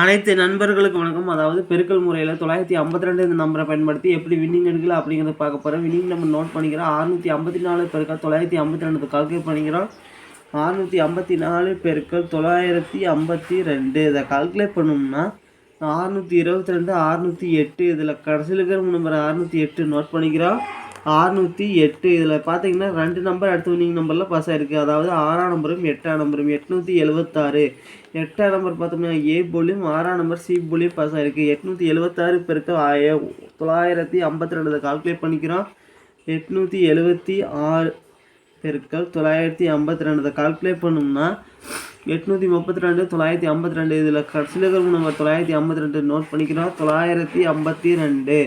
அனைத்து நண்பர்களுக்கு வணக்கம். அதாவது பெருக்கல் முறையில் தொள்ளாயிரத்தி ஐம்பத்தி ரெண்டு இந்த நம்பரை பயன்படுத்தி எப்படி வின்னிங் எடுக்கல அப்படிங்கிறத பார்க்க போகிறோம் வின்னிங் நம்பர் நோட் பண்ணிக்கிறோம். அறுநூற்றி ஐம்பத்தி நாலு பெருக்கள் தொள்ளாயிரத்தி ஐம்பத்தி ரெண்டு கால்குலேட் பண்ணிக்கிறோம். அறுநூற்றி ஐம்பத்தி நாலு பெருக்கள் தொள்ளாயிரத்தி ஐம்பத்தி ரெண்டு. இதை கால்குலேட் பண்ணோம்னா அறுநூற்றி இருபத்தி ரெண்டு அறுநூற்றி எட்டு இதில் கடைசியில் இருக்கிற நம்பர் அறுநூற்றி எட்டு நோட் பண்ணிக்கிறோம். அறுநூற்றி எட்டு. இதில் பார்த்தீங்கன்னா ரெண்டு நம்பர் அடுத்த வினிங் நம்பரில் பாஸ் ஆகிருக்கு அதாவது ஆறாம் நம்பரும் எட்டாம் நம்பரும் எட்நூற்றி எழுபத்தாறு எட்டாம் நம்பர் பார்த்தோம்னா ஏ போலியும் ஆறாம் நம்பர் சி போலியும் பாஸ் ஆகிருக்கு எட்நூற்றி எழுபத்தாறு பெருக்க ஆய தொள்ளாயிரத்தி ஐம்பத்தி ரெண்டு கால்குலேட் பண்ணிக்கிறோம். எட்நூற்றி எழுபத்தி ஆறு பெருக்கள் தொள்ளாயிரத்தி ஐம்பத்தி ரெண்டு கால்குலேட் பண்ணோம்னா எட்நூற்றி முப்பத்தி ரெண்டு தொள்ளாயிரத்தி ஐம்பத்தி ரெண்டு. இதில் கடைசியில் நம்ம நம்பர் தொள்ளாயிரத்தி ஐம்பத்தி ரெண்டு நோட் பண்ணிக்கிறோம். தொள்ளாயிரத்தி ஐம்பத்தி ரெண்டு.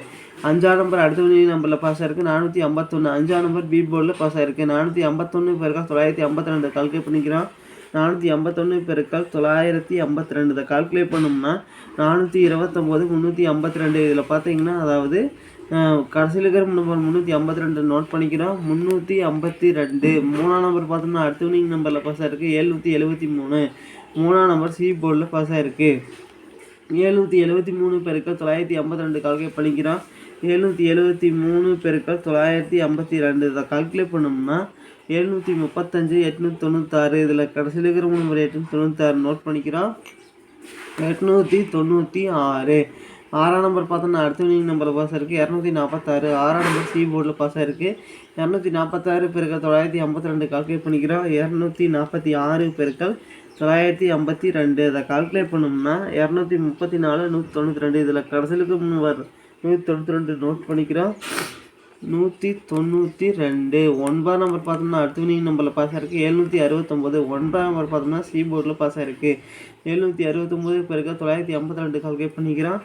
அஞ்சாம் நம்பர் அடுத்த மணி நம்பரில் பாஸ் ஆயிருக்கு. நானூற்றி ஐம்பத்தொன்று அஞ்சாம் நம்பர் பி போர்டில் பாஸ் ஆயிருக்கு. நானூற்றி ஐம்பத்தொன்று பெருக்கால் தொள்ளாயிரத்தி ஐம்பத்தி ரெண்டு கால்குலேட் பண்ணிக்கிறோம். நானூற்றி ஐம்பத்தொன்று பெருக்கால் தொள்ளாயிரத்தி ஐம்பத்தி ரெண்டு இதை கால்குலேட் பண்ணோம்னா நானூற்றி இருபத்தொம்போது முந்நூற்றி ஐம்பத்தி ரெண்டு இதில் பார்த்தீங்கன்னா அதாவது கடைசியில் இருக்கிற நம்பர் முந்நூற்றி ஐம்பத்தி ரெண்டு நோட் பண்ணிக்கிறோம். முந்நூற்றி ஐம்பத்தி ரெண்டு மூணாம் நம்பர் பார்த்தோம்னா அடுத்த வினிங் நம்பரில் பாஸ் ஆயிருக்கு. எழுநூற்றி எழுபத்தி மூணு மூணாம் நம்பர் சி போர்டில் பாஸ் ஆயிருக்கு. ஏழ்நூற்றி எழுபத்தி மூணு பெருக்கள் தொள்ளாயிரத்தி ஐம்பத்தி ரெண்டு கால்குலேட் பண்ணிக்கிறோம். எழுநூற்றி எழுபத்தி மூணு பெருக்கள் தொள்ளாயிரத்தி ஐம்பத்தி ரெண்டு இதை கால்குலேட் பண்ணோம்னா எழுநூற்றி முப்பத்தஞ்சு எட்நூற்றி தொண்ணூத்தாறு. இதில் கடைசியில் இருக்கிற மூணு முறை எட்நூற்றி தொண்ணூத்தாறு நோட் பண்ணிக்கிறோம். எட்நூற்றி தொண்ணூற்றி ஆறு. ஆறாம் நம்பர் பார்த்தோன்னா அடுத்த வினிங் நம்பரில் பாஸ் இருக்குது இரநூத்தி நாற்பத்தாறு. ஆறாம் நம்பர் சி போர்டில் பாஸ் ஆயிருக்கு. இரநூத்தி நாற்பத்தாறு பெருக்கள் தொள்ளாயிரத்தி ஐம்பத்தி ரெண்டு கால்குலேட் பண்ணிக்கிறோம். இரநூத்தி நாற்பத்தி ஆறு பெருக்கள் தொள்ளாயிரத்தி ஐம்பத்தி ரெண்டு அதை கால்குலேட் பண்ணோம்னா இரநூத்தி முப்பத்தி நாலு நூற்றி தொண்ணூற்றி ரெண்டு. இதில் கடைசிலுக்கு வரும் நூற்றி தொண்ணூற்றி ரெண்டு நோட் பண்ணிக்கிறோம் நூற்றி தொண்ணூற்றி ரெண்டு. ஒன்பதாம் நம்பர் பார்த்தோம்னா அடுத்த வினிங் நம்பரில் பாஸ் ஆகிருக்கு எழுநூற்றி அறுபத்தொம்போது ஒன்பதாம் நம்பர் பார்த்தோம்னா சி போர்டில் பாஸ் ஆகிருக்கு எழுநூற்றி அறுபத்தொம்போது பெருக்கள் தொள்ளாயிரத்தி ஐம்பத்தி ரெண்டு கால்குலேட் பண்ணிக்கிறோம்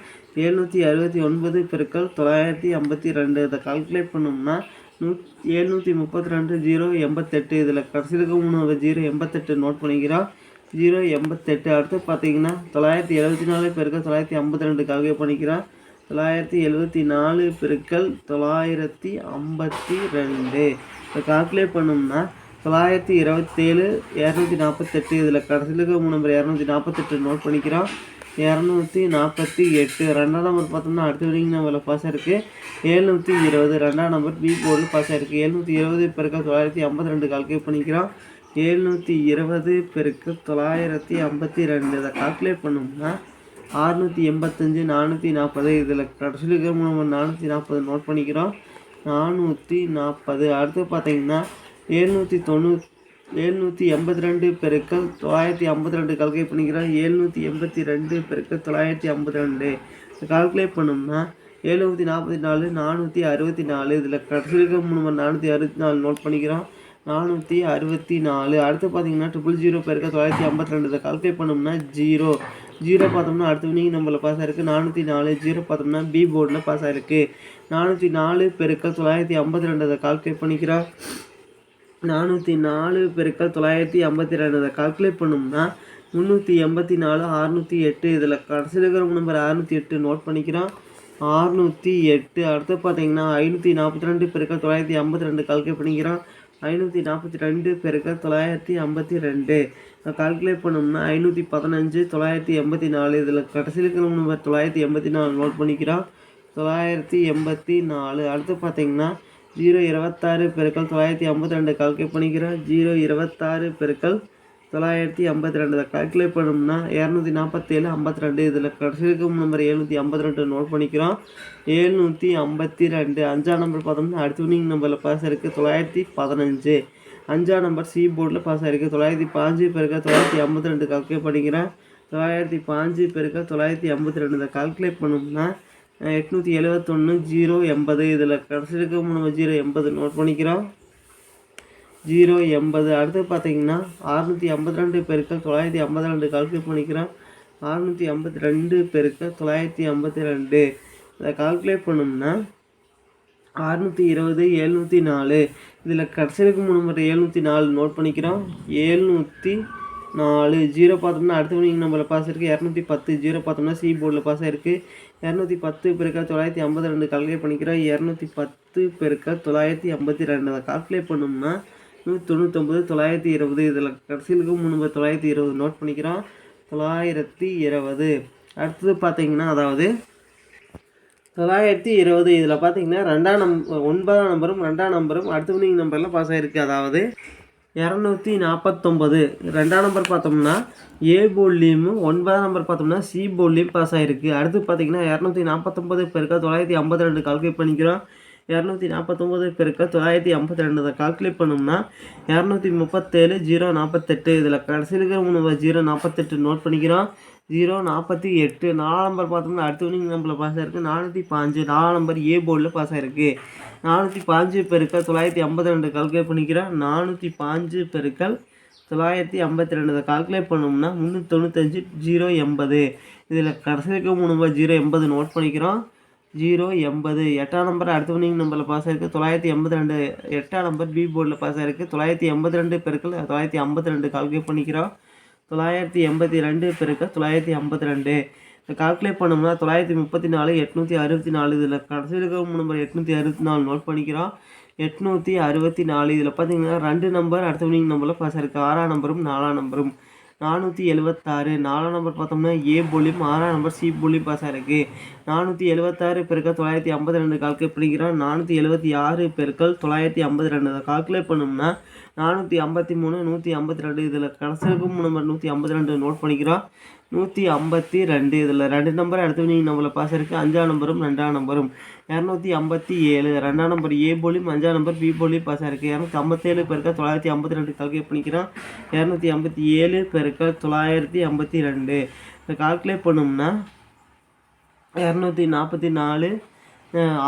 எழுநூற்றி அறுபத்தி ஒன்பது பெருக்கள் தொள்ளாயிரத்தி ஐம்பத்தி ரெண்டு. இதை கால்குலேட் பண்ணோம்னா நூ எழுநூற்றி முப்பத்தி ரெண்டு ஜீரோ எண்பத்தெட்டு. இதில் கடைசியில் மூணு ஜீரோ எண்பத்தெட்டு நோட் பண்ணிக்கிறோம் ஜீரோ எண்பத்தெட்டு. அடுத்து பார்த்தீங்கன்னா தொள்ளாயிரத்தி எழுபத்தி நாலு பெருக்கள் தொள்ளாயிரத்தி ஐம்பத்தி ரெண்டு கால்குலேட் பண்ணிக்கிறோம் தொள்ளாயிரத்தி எழுபத்தி நாலு பெருக்கள் தொள்ளாயிரத்தி ஐம்பத்தி ரெண்டு. இப்போ கால்குலேட் பண்ணோம்னா தொள்ளாயிரத்தி இருபத்தேழு இரநூத்தி நாற்பத்தெட்டு இதில் கடைசியில் மூணு நம்பர் இரநூத்தி நாற்பத்தெட்டு நோட் பண்ணிக்கிறோம். இரநூத்தி நாற்பத்தி எட்டு ரெண்டாம் நம்பர் பார்த்தோம்னா அடுத்த வினிங் நம்பரில் பாஸ் ஆயிருக்கு. எழுநூற்றி இருபது ரெண்டாம் நம்பர் பி போர்டில் பாஸ் ஆயிருக்கு. எழுநூற்றி இருபது பெருக்க தொள்ளாயிரத்தி ஐம்பத்தி ரெண்டு கால்குலேட் பண்ணிக்கிறோம். எழுநூற்றி இருபது பெருக்க தொள்ளாயிரத்தி ஐம்பத்தி ரெண்டு. இதை கால்குலேட் பண்ணோம்னா அறுநூற்றி எண்பத்தஞ்சு நானூற்றி நாற்பது இதில் கடைசியில் இருக்கிற நம்ம நானூற்றி நாற்பது நோட் பண்ணிக்கிறோம். நானூற்றி நாற்பது. அடுத்து பார்த்தீங்கன்னா எழுநூற்றி தொண்ணூ எழுநூற்றி எண்பத்தி ரெண்டு பெருக்கள் தொள்ளாயிரத்தி ஐம்பத்தி ரெண்டு கால்குலேட் பண்ணிக்கிறோம். எழுநூற்றி எண்பத்தி ரெண்டு பெருக்கள் தொள்ளாயிரத்தி ஐம்பத்தி ரெண்டு. கால்குலேட் பண்ணோம்னா எழுநூற்றி நாற்பத்தி நாலு நானூற்றி அறுபத்தி நாலு இதில் கடைசியில் இருக்கிற மூணு நானூற்றி அறுபத்தி நாலு நோட் பண்ணிக்கிறோம். நானூற்றி அறுபத்தி நாலு. அடுத்து பார்த்தீங்கன்னா ட்ரிபிள் ஜீரோ பெருக்க தொள்ளாயிரத்தி ஐம்பத்தி ரெண்டு இதை கால்குலேட் பண்ணோம்னா ஜீரோ ஜீரோ பார்த்தோம்னா அடுத்த வினிங் நம்பரில் பாஸ் ஆயிருக்கு. நானூற்றி நாலு ஜீரோ பார்த்தோம்னா பி போர்டில் பாஸ் ஆயிருக்கு. நானூற்றி நாலு பெருக்கள் தொள்ளாயிரத்தி ஐம்பத்தி ரெண்டு அதை கால்குலேட் பண்ணிக்கிறா நானூற்றி நாலு பெருக்கள் தொள்ளாயிரத்தி ஐம்பத்தி ரெண்டு அதை கால்குலேட் பண்ணோம்னா முந்நூற்றி எண்பத்தி நாலு அறுநூற்றி எட்டு இதில் கடைசியில் இருக்கிற நம்பர் அறுநூற்றி எட்டு நோட் பண்ணிக்கிறோம் அறுநூற்றி எட்டு. அடுத்து பார்த்தீங்கன்னா ஐநூற்றி நாற்பத்தி ரெண்டு பெருக்கள் தொள்ளாயிரத்தி ஐம்பத்தி ரெண்டு கால்குலேட் பண்ணிக்கிறோம் ஐநூற்றி நாற்பத்தி ரெண்டு பெருக்கள் தொள்ளாயிரத்தி ஐம்பத்தி ரெண்டு. கால்குலேட் பண்ணோம்னா ஐநூற்றி பதினஞ்சு தொள்ளாயிரத்தி எண்பத்தி நாலு. இதில் கடைசியில் இருக்கிற நம்பர் தொள்ளாயிரத்தி எண்பத்தி நாலு நோட் பண்ணிக்கிறோம். தொள்ளாயிரத்தி எண்பத்தி நாலு. அடுத்து பார்த்தீங்கன்னா ஜீரோ இருபத்தாறு பெருக்கள் தொள்ளாயிரத்தி ஐம்பத்தி ரெண்டு கால்குலேட் பண்ணிக்கிறோம். ஜீரோ இருபத்தாறு பெருக்கள் தொள்ளாயிரத்தி ஐம்பத்தி ரெண்டு இதை கால்குலேட் பண்ணோம்னா இரநூத்தி நாற்பத்தேழு ஐம்பத்தி ரெண்டு இதில் கடைசி இருக்கும் நம்பர் எழுநூற்றி ஐம்பத்தி ரெண்டு நோட் பண்ணிக்கிறோம். எழுநூற்றி ஐம்பத்தி ரெண்டு. அஞ்சாம் நம்பர் பார்த்தோம்னா அடுத்த வினிங் நம்பரில் பாஸ் இருக்குது தொள்ளாயிரத்தி பதினஞ்சு. அஞ்சாம் நம்பர் சி போர்டில் பாஸ் ஆகிருக்கு தொள்ளாயிரத்தி பாஞ்சு பெருக்க தொள்ளாயிரத்தி ஐம்பத்தி ரெண்டு கால்குலேட் பண்ணிக்கிறேன். தொள்ளாயிரத்தி பாஞ்சு பெருக்க தொள்ளாயிரத்தி ஐம்பத்தி ரெண்டு இதை கால்குலேட் பண்ணோம்னா எட்நூற்றி எழுபத்தொன்று ஜீரோ எண்பது இதில் கடைசி இருக்க மூணு ஜீரோ எண்பது நோட் பண்ணிக்கிறோம். ஜீரோ எண்பது. அடுத்து பார்த்தீங்கன்னா அறுநூற்றி ஐம்பத்தி ரெண்டு பெருக்கள் தொள்ளாயிரத்தி ஐம்பத்தி ரெண்டு கால்குலேட் பண்ணிக்கிறோம். அறுநூற்றி ஐம்பத்தி ரெண்டு பெருக்க தொள்ளாயிரத்தி ஐம்பத்தி ரெண்டு இதை கால்குலேட் பண்ணோம்னா அறுநூற்றி இருபது எழுநூற்றி நாலு. இதில் கடைசிக்கு மூணு முறை எழுநூற்றி நாலு நோட் பண்ணிக்கிறோம். எழுநூற்றி நாலு. ஜீரோ பார்த்தோம்னா அடுத்த மணிக்கு நம்மள பாஸ் இருக்குது இரநூத்தி பத்து. ஜீரோ பார்த்தோம்னா சி போர்டில் பாஸ் ஆயிருக்கு இரநூத்தி பத்து பெருக்கா தொள்ளாயிரத்தி ஐம்பத்தி ரெண்டு கால்குலேட் பண்ணிக்கிறோம். இரநூத்தி பத்து பெருக்கா தொள்ளாயிரத்தி ஐம்பத்தி ரெண்டு அதை கால்குலேட் பண்ணோம்னா தொண்ணூற்றொம்பது தொள்ளாயிரத்தி இருபது. இதில் கடைசியிலுக்கு மூணு தொள்ளாயிரத்தி இருபது நோட் பண்ணிக்கிறோம். தொள்ளாயிரத்தி இருபது. அடுத்தது பார்த்தீங்கன்னா அதாவது தொள்ளாயிரத்தி இருபது. இதில் பார்த்தீங்கன்னா ரெண்டாம் நம் ஒன்பதாம் நம்பரும் ரெண்டாம் நம்பரும் அடுத்த வினிங் நம்பரில் பாஸ் ஆகிருக்கு அதாவது இரநூத்தி நாற்பத்தொம்பது ரெண்டாம் நம்பர் பார்த்தோம்னா ஏ போல்லியும் ஒன்பதாம் நம்பர் பார்த்தோம்னா சி போல்லியும் பாஸ் ஆகிருக்கு அடுத்து பார்த்தீங்கன்னா இரநூத்தி நாற்பத்தொம்பது பெருக்கா தொள்ளாயிரத்தி ஐம்பத்தி ரெண்டு கால்குலேட் பண்ணிக்கிறோம். இரநூத்தி நாற்பத்தொம்பது பெருக்க தொள்ளாயிரத்தி ஐம்பத்தி ரெண்டு. அதை கால்குலேட் பண்ணோம்னா இரநூத்தி முப்பத்தேழு ஜீரோ நாற்பத்தெட்டு. இதில் கடைசியில் இருக்கிற மூணு ஜீரோ நாற்பத்தெட்டு நோட் பண்ணிக்கிறோம். ஜீரோ நாற்பத்தி எட்டு. நாலாம் நம்பர் பார்த்தோம்னா அடுத்த வினிங் நம்பரில் பாஸ் ஆகிருக்கு நானூற்றி பாஞ்சு நாலாம் நம்பர் ஏ போர்டில் பாஸ் ஆகிருக்கு நானூற்றி பாஞ்சு பெருக்கள் தொள்ளாயிரத்தி ஐம்பத்தி ரெண்டு கால்குலேட் பண்ணிக்கிறேன் நானூற்றி பாஞ்சு பெருக்கள் தொள்ளாயிரத்தி ஐம்பத்தி ரெண்டு. கால்குலேட் பண்ணோம்னா முந்நூற்றி தொண்ணூத்தஞ்சு ஜீரோ எண்பது. இதில் கடைசிக்கு மூணு நம்பர் ஜீரோ எண்பது நோட் பண்ணிக்கிறோம். ஜீரோ எண்பது. எட்டாம் நம்பர் அடுத்த வினிங் நம்பரில் பாஸ் ஆயிருக்கு. தொள்ளாயிரத்தி எண்பத்தி ரெண்டு எட்டாம் நம்பர் பி போர்டில் பாஸ் ஆயிருக்கு. தொள்ளாயிரத்தி எண்பத்தி ரெண்டு பெருக்கள் தொள்ளாயிரத்தி ஐம்பத்தி ரெண்டு கால்குலேட் பண்ணிக்கிறோம். தொள்ளாயிரத்தி எண்பத்தி ரெண்டு பெருக்கள் தொள்ளாயிரத்தி ஐம்பத்தி ரெண்டு இதை கால்குலேட் பண்ணோம்னா தொள்ளாயிரத்தி முப்பத்தி நாலு எட்நூற்றி அறுபத்தி நாலு இதில் கடைசி இருக்கிற நம்பர் எட்நூற்றி அறுபத்தி நாலு நோட் பண்ணிக்கிறோம். எட்நூற்றி அறுபத்தி நாலு இதில் பார்த்தீங்கன்னா ரெண்டு நம்பர் அடுத்த வினிங் நம்பரில் பாஸ் ஆயிருக்கு. ஆறாம் நம்பரும் நாலாம் நம்பரும் நானூற்றி எழுபத்தாறு நாலாம் நம்பர் பார்த்தோம்னா ஏ போலியும் ஆறாம் நம்பர் சி போலியும் பாஸ் ஆயிருக்கு. நானூற்றி எழுபத்தாறு பெருக்கள் தொள்ளாயிரத்தி ஐம்பத்தி ரெண்டு கால்குலேட் பண்ணிக்கிறோம். நானூற்றி எழுபத்தி ஆறு பெருக்கள் தொள்ளாயிரத்தி ஐம்பத்தி ரெண்டு. அதை கால்குலேட் பண்ணோம்னா நானூற்றி ஐம்பத்தி மூணு நூற்றி ஐம்பத்தி ரெண்டு. இதில் கடைசிக்கும் நம்பர் நூற்றி ஐம்பத்தி ரெண்டு நோட் பண்ணிக்கிறோம். நூற்றி ஐம்பத்தி ரெண்டு இதில் ரெண்டு நம்பர் அடுத்து நீங்கள் நம்மளை பாஸ் இருக்குது அஞ்சாம் நம்பரும் ரெண்டாம் நம்பரும் இரநூத்தி ஐம்பத்தி ஏழு ரெண்டாம் நம்பர் ஏ போலியும் அஞ்சாம் நம்பர் பி போலியும் பாஸ் ஆயிருக்கு. இரநூத்தி ஐம்பத்தேழு பெருக்கா தொள்ளாயிரத்தி ஐம்பத்தி ரெண்டு கால்குலேட் பண்ணிக்கிறோம். இரநூத்தி ஐம்பத்தி ஏழு பெருக்க தொள்ளாயிரத்தி ஐம்பத்தி ரெண்டு. இதை கால்குலேட் பண்ணோம்னா இரநூத்தி நாற்பத்தி நாலு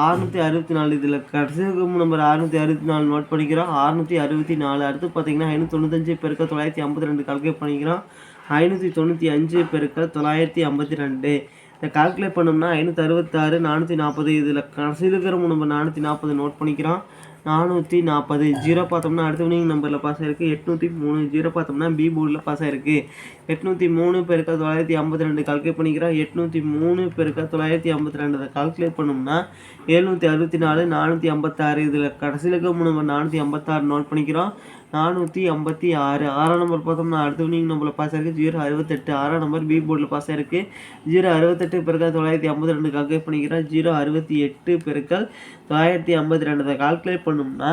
அறுநூற்றி அறுபத்தி நாலு இதில் கடைசி நம்பர் அறுநூற்றி அறுபத்தி நாலு நோட் பண்ணிக்கிறோம். அறுநூற்றி அறுபத்தி நாலு அடுத்து பார்த்தீங்கன்னா ஐநூற்றி தொண்ணூத்தஞ்சு பெருக்க தொள்ளாயிரத்தி ஐம்பத்தி ரெண்டு கால்குலேட் பண்ணிக்கிறோம். ஐநூற்றி தொண்ணூற்றி அஞ்சு பெருக்க தொள்ளாயிரத்தி ஐம்பத்தி ரெண்டு. இதை கால்குலேட் பண்ணோம்னா ஐநூற்றி அறுபத்தாறு நானூற்றி நாற்பது. இதில் கடைசியில் இருக்கிற நம்பர் நானூற்றி நாற்பது நோட் பண்ணிக்கிறோம். நானூற்றி நாற்பது. ஜீரோ பார்த்தோம்னா அடுத்த வினிங் நம்பரில் பாஸ் ஆயிருக்கு. எட்நூற்றி மூணு. ஜீரோ பார்த்தோம்னா பி போர்டில் பாஸ் ஆயிருக்கு. எட்நூற்றி மூணு பெருக்க தொள்ளாயிரத்தி ஐம்பத்தி ரெண்டு கால்குலேட் பண்ணிக்கிறோம். எட்நூற்றி மூணு பெருக்க தொள்ளாயிரத்தி ஐம்பத்தி ரெண்டு. அதை கால்குலேட் பண்ணோம்னா எழுநூற்றி அறுபத்தி நாலு நானூற்றி ஐம்பத்தாறு. இதில் கடைசியில் இருக்க மூணு நானூற்றி ஐம்பத்தாறு நோட் பண்ணிக்கிறோம். நானூற்றி ஐம்பத்தி ஆறு. ஆறாம் நம்பர் பார்த்தோம்னா அடுத்த வினிங் நம்பரில் பாஸ் ஆயிருக்கு. ஜீரோ அறுபத்தெட்டு. ஆறாம் நம்பர் பி போர்டில் பாஸ் ஆயிருக்கு. ஜீரோ அறுபத்தெட்டு பெருக்கல் தொள்ளாயிரத்தி ஐம்பத்தி ரெண்டு. கால்குலேட் பண்ணிக்கிறோம் ஜீரோ அறுபத்தி எட்டு பெருக்கல் தொள்ளாயிரத்தி ஐம்பத்தி ரெண்டு. கால்குலேட் பண்ணோம்னா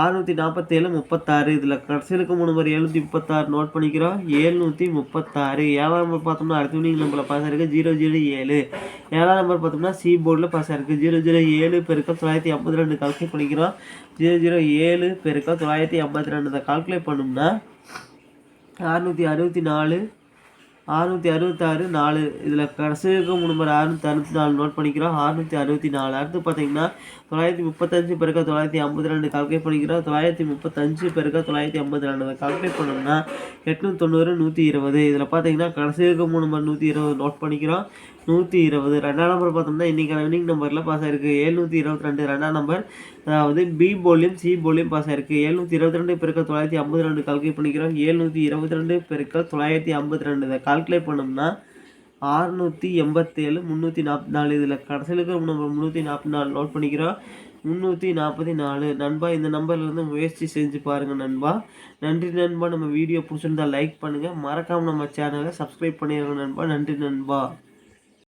அறுநூற்றி நாற்பத்தேழு முப்பத்தாறு. இதில் கடைசியில் மூணு நம்பர் எழுநூற்றி முப்பத்தாறு நோட் பண்ணிக்கிறோம். ஏழ்நூற்றி முப்பத்தாறு. ஏழாம் நம்பர் பார்த்தோம்னா அடுத்த வினிங் நம்பரில் பாஸ் ஆயிருக்கு. ஜீரோ ஜீரோ ஏழு. ஏழாம் நம்பர் பார்த்தோம்னா சி போர்டில் பாஸ் ஆயிருக்கு. ஜீரோ ஜீரோ ஏழு பெருக்கம் தொள்ளாயிரத்தி ஐம்பத்தி ரெண்டு கால்குலேட் பண்ணிக்கிறோம். ஜீரோ ஜீரோ ஏழு பெருக்கம் தொள்ளாயிரத்தி ஐம்பத்தி ரெண்டு. கால்குலேட் பண்ணோம்னா அறுநூற்றி அறுபத்தி நாலு அறுநூற்றி அறுபத்தாறு நாலு. இதில் கடைசி இருக்கும் நம்பர் அறுநூற்றி அறுபத்தி நாலு நோட் பண்ணிக்கிறோம். அறுநூற்றி அறுபத்தி நாலு. அடுத்து பார்த்தீங்கன்னா தொள்ளாயிரத்தி முப்பத்தஞ்சு பெருக்க தொள்ளாயிரத்தி ஐம்பத்தி ரெண்டு கால்குலேட் பண்ணிக்கிறோம். தொள்ளாயிரத்தி முப்பத்தஞ்சு பெருக்க தொள்ளாயிரத்தி ஐம்பத்தி ரெண்டு. கால்குலேட் பண்ணோம்னா எட்நூற்றி தொண்ணூறு நூற்றி இருபது. இதில் பார்த்தீங்கன்னா கடைசி இருக்கும் நம்பர் நூற்றி இருபது நோட் பண்ணிக்கிறோம். நூற்றி இருபது. ரெண்டாம் நம்பர் பார்த்தோம்னா இன்றைக்கி வினிங் நம்பரில் பாஸ் ஆயிருக்கு. ஏழ்நூற்றி இருபத்தி ரெண்டு. ரெண்டாம் நம்பர் அதாவது பி போலியும் சி போலியும் பாஸ் ஆயிருக்கு. ஏழ்நூற்றி இருபத்தி ரெண்டு பெருக்க தொள்ளாயிரத்தி ஐம்பத்தி ரெண்டு கால்குலேட் பண்ணிக்கிறோம். ஏழ்நூற்றி இருபத்தி ரெண்டு பெருக்க தொள்ளாயிரத்தி ஐம்பத்தி ரெண்டு. கால்குலேட் பண்ணோம்னா ஆறுநூற்றி எண்பத்தேழு முந்நூற்றி நாற்பத்தி நாலு. இதில் கடைசியில் இருக்கிற நம்ம முந்நூற்றி நாற்பத்தி நாலு நோட் பண்ணிக்கிறோம். முந்நூற்றி நாற்பத்தி நாலு. நண்பா இந்த நம்பர்லேருந்து முயற்சி செஞ்சு பாருங்கள் நண்பா. நன்றி நண்பா. நம்ம வீடியோ பிடிச்சிருந்தா லைக் பண்ணுங்கள் மறக்காமல் நம்ம சேனலை சப்ஸ்கிரைப் பண்ணிடுங்க நண்பா. நன்றி நண்பா.